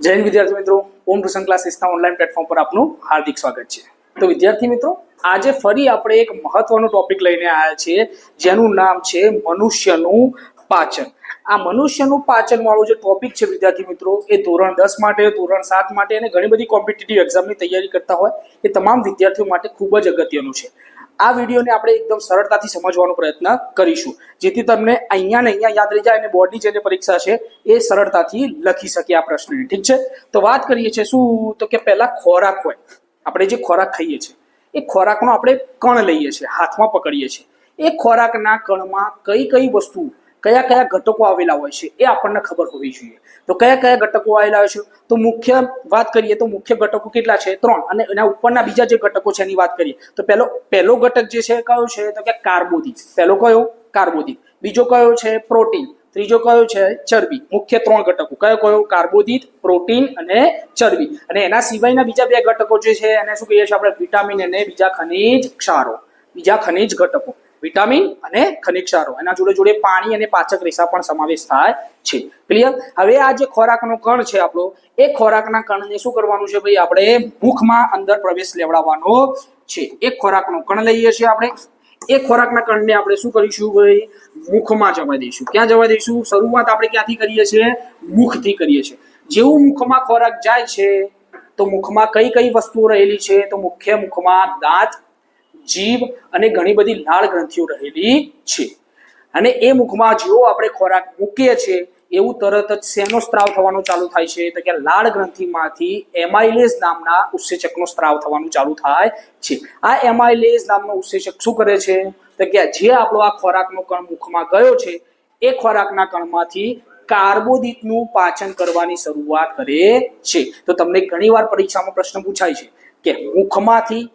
હિન્દ વિદ્યાર્થી મિત્રો, ઓમ ટ્યુશન ક્લાસીસના ઓનલાઈન પ્લેટફોર્મ પર આપનું હાર્દિક સ્વાગત છે. તો વિદ્યાર્થી મિત્રો, આજે ફરી આપણે એક મહત્વનો ટોપિક લઈને આવ્યા છીએ, જેનું નામ છે મનુષ્યનું પાચન. આ મનુષ્યનું પાચન વાળો જે ટોપિક છે વિદ્યાર્થી મિત્રો, એ ધોરણ દસ માટે, ધોરણ સાત માટે અને ઘણી બધી કોમ્પિટિટિવ એક્ઝામની તૈયારી કરતા હોય, એ તમામ વિદ્યાર્થીઓ માટે ખૂબ જ અગત્યનું છે. આ વિડીયોને આપણે એકદમ સરળતાથી સમજવાનો પ્રયત્ન કરીશું. જેથી તમને અહીંયા ને અહીંયા યાદ રહી જાય અને બોર્ડની જે પરીક્ષા છે એ સરળતાથી લખી શકે આ પ્રશ્નને. ઠીક છે? તો વાત કરીએ છીએ શું? તો કે પહેલા ખોરાક હોય. આપણે જે ખોરાક ખાઈએ છીએ, એ ખોરાકનો આપણે કણ લઈએ છીએ, હાથમાં પકડીએ છીએ. એ ખોરાકના કણમાં કઈ કઈ વસ્તુ કયા કયા ઘટકો આવેલા હોય છે એ આપણને ખબર હોવી જોઈએ. તો કયા કયા ઘટકો આવેલા હોય છે? તો મુખ્ય વાત કરીએ તો મુખ્ય ઘટકો કેટલા છે? ત્રણ. અને એના ઉપરના બીજા જે ઘટકો છે એની વાત કરીએ. તો પહેલો પહેલો ઘટક જે છે કયો છે? તો કે કાર્બોદિત. પહેલો કયો? કાર્બોદિત. બીજો કયો છે? પ્રોટીન. ત્રીજો કયો છે? ચરબી. મુખ્ય ત્રણ ઘટકો. કયો કયો? કાર્બોદિત, પ્રોટીન અને ચરબી. અને એના સિવાયના બીજા બે ઘટકો જે છે એને શું કહીએ છીએ આપણે? વિટામિન અને બીજા ખનિજ ક્ષારો. બીજા ખનિજ ઘટકો. વિટામિન અને ખનિજ એના જોડે જોડે પાણી અને પાચક રેસા પણ સમાવેશ થાય છે. ક્લિયર હવે આ જે ખોરાકનો કણ છે આપણો, એ ખોરાકના કણને શું કરવાનું છે ભાઈ? આપણે મુખમાં અંદર પ્રવેશ લેવડાવવાનો છે. એક ખોરાકનો કણ લઈએ છીએ આપણે. એ ખોરાકના કણને આપણે શું કરીશું ભાઈ? મુખમાં જવા દઈશું. ક્યાં જવા દઈશું? શરૂઆત આપણે ક્યાંથી કરીએ છીએ? મુખથી કરીએ છીએ. જેવું મુખમાં ખોરાક જાય છે, તો મુખમાં કઈ કઈ વસ્તુઓ રહેલી છે? તો મુખ્ય મુખમાં દાંત જીભ અને ઘણી બધી લાળ ગ્રંથિઓ રહેલી છે. અને એ મુખમાં જો આપણે ખોરાક મૂકીએ છીએ, એવું તરત જ શેનો સ્ત્રાવ થવાનો ચાલુ થાય છે? તો કે લાળ ગ્રંથિમાંથી એમાઇલેઝ નામના ઉત્સેચકનો સ્ત્રાવ થવાનું ચાલુ થાય છે. આ એમાઇલેઝ નામનો ઉત્સેચક શું કરે છે? તો કે જે આપણો આ ખોરાકનો કણ મુખમાં ગયો છે, એ ખોરાકના કણમાંથી કાર્બોદિતનું પાચન કરવાની શરૂઆત કરે છે. તો તમને ઘણીવાર પરીક્ષામાં પ્રશ્ન પૂછાય છે કે મુખમાંથી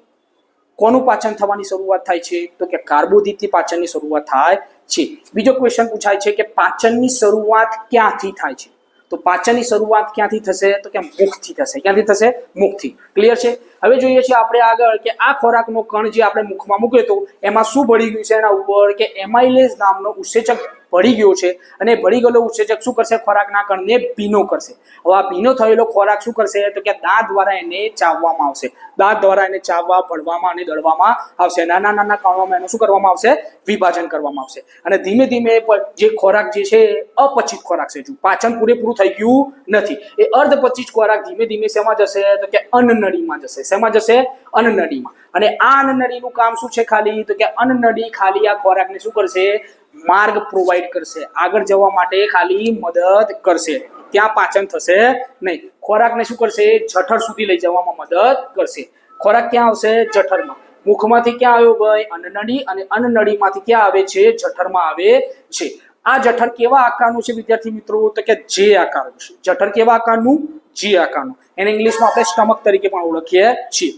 કોનું પાચન થવાની શરૂઆત થાય છે? તો કે કાર્બોદિતથી પાચનની શરૂઆત થાય છે. બીજો ક્વેશ્ચન પૂછાય છે કે પાચનની શરૂઆત ક્યાંથી થાય છે? તો પાચનની શરૂઆત ક્યાંથી થશે? તો કે મુખથી થશે. ક્યાંથી થશે? મુખથી. ક્લિયર છે? હવે જોઈએ છીએ આપણે આગળ કે આ ખોરાકનો કણ જે આપણે મુખમાં મૂક્યો તો એમાં શું ભળી ગયું છે એના ઉપર? કે એમાઇલેઝ નામનો ઉત્સેચક ભળી ગયો છે અને ભળી ગયેલો ઉત્સેચક શું કરશે? ખોરાકના કણને ભીનો કરશે. હવે આ ભીનો થયેલો ખોરાક શું કરશે? તો કે દાંત દ્વારા એને ચાવવામાં આવશે. દાંત દ્વારા એને ચાવવા, ભળવામાં અને દળવામાં આવશે. નાના નાના કણોમાં એનું શું કરવામાં આવશે? વિભાજન કરવામાં આવશે. અને ધીમે ધીમે જે ખોરાક જે છે અપચિત ખોરાક છે. પાચન પૂરેપૂરું થઈ ગયું નથી. એ અર્ધપચિત ખોરાક ધીમે ધીમે શેમાં જશે? તો કે અન્નનળીમાં જશે. શેમાં જશે? અન્નનળીમાં. અને આ અન્નનળીનું કામ શું છે ખાલી? તો કે અન્નનળી ખાલી આ ખોરાકને શું કરશે? માર્ગ પ્રોવાઈડ કરશે. આગળ જવા માટે ખાલી મદદ કરશે. ત્યાં પાચન થશે નહીં. ખોરાકને શું કરશે? જઠર સુધી લઈ જવામાં મદદ કરશે. ખોરાક ક્યાં આવશે? જઠરમાં. મુખમાંથી ક્યાં આવ્યો ભાઈ? અન્નનળી અને અન્નનળીમાંથી ક્યાં આવે છે? જઠરમાં આવે છે. આ જઠર કેવા આકારનું છે વિદ્યાર્થી મિત્રો? તો કે જે આકારનું છે. જઠર કેવા આકારનું? જે આકારનું. એને ઇંગ્લિશમાં આપણે સ્ટમક તરીકે પણ ઓળખીએ છીએ.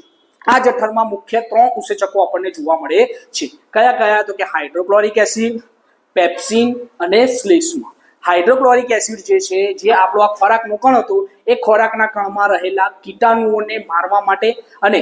આ જઠરમાં મુખ્ય ત્રણ ઉસેચકો આપણને જોવા મળે છે. કયા કયા? તો કે હાઇડ્રોક્લોરિક એસિડ પેપ્સિન અને શ્લેષ્મા હાઇડ્રોક્લોરિક એસિડ જે છે, જે આપણો આ ખોરાકનો કણ હતું, એ ખોરાકના કણમાં રહેલા કીટાણુઓને મારવા માટે અને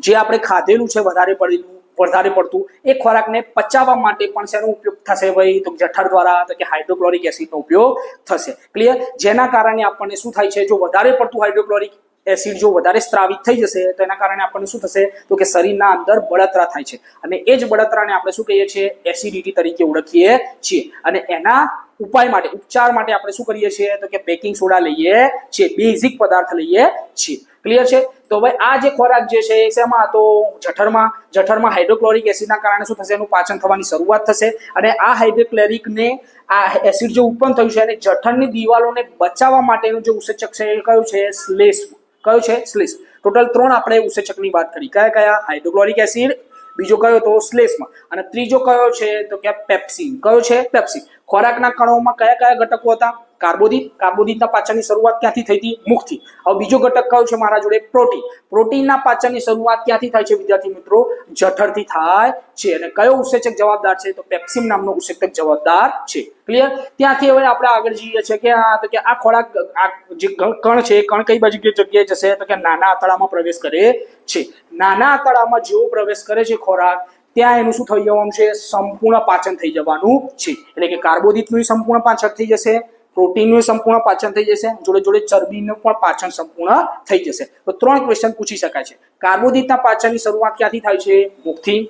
જે આપણે ખાધેલું છે, વધારે પડેલું, વધારે પડતું, એ ખોરાકને પચાવવા માટે પણ શેનો ઉપયોગ થશે ભાઈ? તો જઠર દ્વારા, તો કે હાઇડ્રોક્લોરિક એસિડનો ઉપયોગ થશે. ક્લિયર જેના કારણે આપણને શું થાય છે? જો વધારે પડતું હાઇડ્રોક્લોરિક એસિડ જો વધારે સ્ત્રાવિત થઈ જશે, તો એના કારણે આપણને શું થશે? તો કે શરીરના અંદર બળતરા થાય છે. અને એ જ બળતરાને આપણે શું કહીએ છીએ? એસિડિટી તરીકે ઓળખીએ છીએ. અને એના ઉપાય માટે, ઉપચાર માટે આપણે શું કરીએ છીએ? તો કે બેકિંગ સોડા લઈએ છીએ, બેઝિક પદાર્થ લઈએ છીએ. ક્લિયર છે? તો હવે આ જે ખોરાક જે છે શેમાં તો જઠરમાં. જઠરમાં હાઇડ્રોક્લોરિક એસિડના કારણે શું થશે? એનું પાચન થવાની શરૂઆત થશે. અને આ હાઇડ્રોક્લોરિકને, આ એસિડ જે ઉત્પન્ન થયું છે, અને જઠરની દિવાલોને બચાવવા માટેનું જે ઉસેચક છે, એ કયું છે? શ્લેષ કયો છે? શ્લેષ ટોટલ ત્રણ આપણે ઉસેચકની વાત કરી. કયા કયા? Hydrochloric acid. બીજો કયો તો શ્લેષમાં અને ત્રીજો કયો છે? તો કે પેપ્સિન. કયો છે? પેપ્સિન. ખોરાકના કણોમાં કયા કયા ઘટકો હતા? કાર્બોદિત, કાર્બોદિતના પાચનની શરૂઆત ક્યાંથી થઈ હતી? મુખથી. હવે બીજો ઘટક કયો છે મારા જોડે? પ્રોટીન. પ્રોટીનના પાચનની શરૂઆત ક્યાંથી થાય છે, વિદ્યાર્થી મિત્રો? જઠરથી થાય છે. અને કયો ઉત્સેચક જવાબદાર છે? તો પેપ્સિમ નામનો ઉત્સેચક જવાબદાર છે. ક્લિયર ત્યાંથી હવે આપણે આગળ જઈએ છીએ કે આ, તો કે આ ખોરાક, આ જે કણ છે કણ કઈ બાજુ જગ્યાએ જશે? તો કે નાના આંતરડામાં પ્રવેશ કરે છે. નાના આંતરડામાં જેવો પ્રવેશ કરે છે ખોરાક, ત્યાં એનું શું થઈ જવાનું છે? સંપૂર્ણ પાચન થઈ જવાનું છે. એટલે કે કાર્બોદિતનું સંપૂર્ણ પાચન થઈ જશે. પ્રોટીનનું સંપૂર્ણ પાચન થઈ જશે જોડે જોડે ચરબીનું પણ પાચન સંપૂર્ણ થઈ જશે. તો ત્રણ ક્વેશ્ચન પૂછી શકાય છે. કાર્બોદિતના પાચનની શરૂઆત ક્યાંથી થાય છે? મુખથી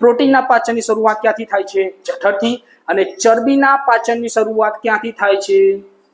પ્રોટીનના પાચનની શરૂઆત ક્યાંથી થાય છે? જઠરથી. અને ચરબીના પાચનની શરૂઆત ક્યાંથી થાય છે?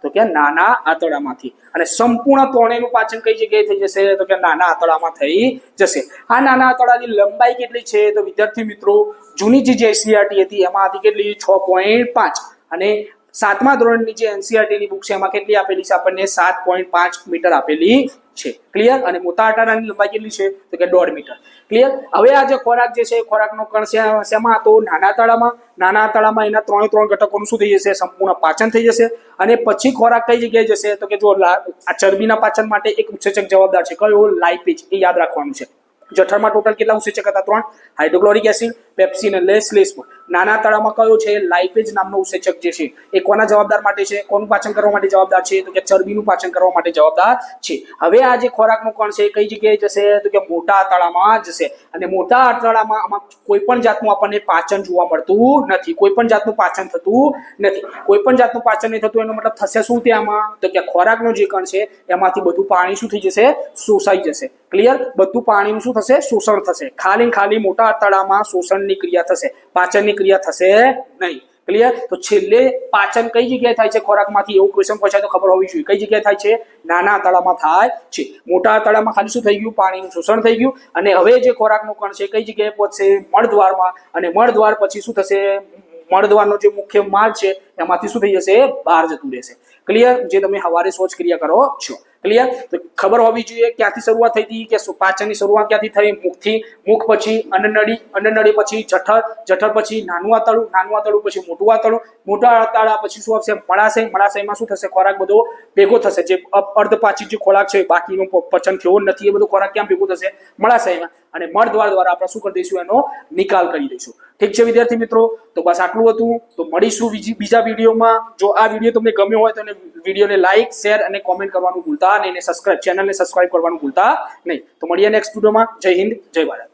તો કે નાના આંતરડામાંથી. અને સંપૂર્ણ ત્રણેયનું પાચન કઈ જગ્યાએ થઈ જશે? તો કે નાના આંતરડામાં થઈ જશે. આ નાના આંતરડાની લંબાઈ કેટલી છે? તો વિદ્યાર્થી મિત્રો, જૂની જે એસસીઆરટી હતી એમાં હતી કેટલી? છ પોઈન્ટ પાંચ. અને સાતમા ધોરણની જે એનસીઆરટીની બુક છે, એમાં કેટલી આપેલી છે આપણને? સાત પોઈન્ટ પાંચ મીટર આપેલી છે. ક્લિયર અને મોટા આંતરડાની લંબાઈ કેટલી છે? તો કે દોઢ મીટર ક્લિયર હવે આ જે ખોરાક જે છે ખોરાકનો કણ શેમાં તો નાના તળામાં નાના તળામાં એના ત્રણે ત્રણ ઘટકોનું શું થઈ જશે? સંપૂર્ણ પાચન થઈ જશે. અને પછી ખોરાક કઈ જગ્યાએ જશે? તો કે જો આ ચરબીના પાચન માટે એક ઉત્સેચક જવાબદાર છે. કયો? લાઇપેજ એ યાદ રાખવાનું છે. જઠરમાં ટોટલ કેટલા ઉત્સેચક હતા? ત્રણ. હાઇડ્રોક્લોરિક એસિડ પેપ્સિન અને લેસ નાના તળામાં કયો છે? લાઇપેજ નામનો ઉત્સેચક જે છે, એ કોના જવાબદાર માટે છે? કોનું પાચન કરવા માટે જવાબદાર છે? તો કે ચરબીનું પાચન કરવા માટે જવાબદાર છે. હવે આ જે ખોરાકનો કણ છે, એ કઈ જગ્યાએ જશે? તો કે મોટા આંતરડામાં જશે. અને મોટા આંતરડામાં આમાં કોઈ પણ જાતનું આપણને પાચન જોવા મળતું નથી. કોઈ પણ જાતનું પાચન થતું નથી. કોઈ પણ જાતનું પાચન નહીં થતું, એનો મતલબ થશે શું ત્યાંમાં? તો કે ખોરાકનો જે કણ છે, એમાંથી બધું પાણી શું થઈ જશે? શોષાઈ જશે. ક્લિયર બધું પાણીનું શું થશે? શોષણ થશે. ખાલી ખાલી મોટા આંતરડામાં શોષણની ક્રિયા થશે. પાચનની ક્રિયા થશે નહીં. ક્લિયર તો છેલ્લે પાચન કઈ જગ્યાએ થાય છે? ખોરાકમાંથી એવું ક્વેશ્ચન પૂછાય તો ખબર હોવી જોઈએ. કઈ જગ્યાએ થાય છે? નાના તળામાં થાય છે. મોટા આંતરડામાં ખાલી શું થઈ ગયું? પાણીનું શોષણ થઈ ગયું. અને હવે જે ખોરાકનું કણ છે, કઈ જગ્યાએ પહોંચશે? મળદ્વારમાં. અને મળદ્વાર પછી શું થશે? મળદ્વારનો જે મુખ્ય માર્ગ છે, એમાંથી શું થઈ જશે? બહાર જતું રહેશે. ક્લિયર જે તમે હવારે શૌચ ક્રિયા કરો છો. ક્લિયર તો ખબર હોવી જોઈએ ક્યાંથી શરૂઆત થઈ હતી, કે પાચનની શરૂઆત ક્યાંથી થઈ, મુખથી, મુખ પછી અન્નનળી અન્નનળી પછી જઠર જઠર પછી નાનું આતળું નાનું આતળું પછી મોટું આતળું મોટા આંતરડા પછી શું આવશે, મળાશય, મળાશયમાં શું થશે, ખોરાક બધો ભેગો થશે, જે અર્ધ પાછી જે ખોરાક છે, બાકીનો પચન થયો નથી, એ બધો ખોરાક ક્યાં ભેગો થશે, મળાશયમાં. અને મળદ્વાર દ્વારા આપણે શું કરી દઈશું, એનો નિકાલ કરી દઈશું. ઠીક છે, વિદ્યાર્થી મિત્રો? તો બસ આટલું હતું. તો મળીશું બીજી, બીજા વિડીયોમાં. જો આ વીડિયો તમને ગમ્યો હોય, તો વિડીયોને લાઇક શેર અને કોમેન્ટ કરવાનું ભૂલતા નહીં એને સબસ્ક્રાઇબ ચેનલને સબસ્ક્રાઇબ કરવાનું ભૂલતા નહીં. તો મળીએ નેક્સ્ટ વિડીયોમાં જય હિન્દ, જય ભારત.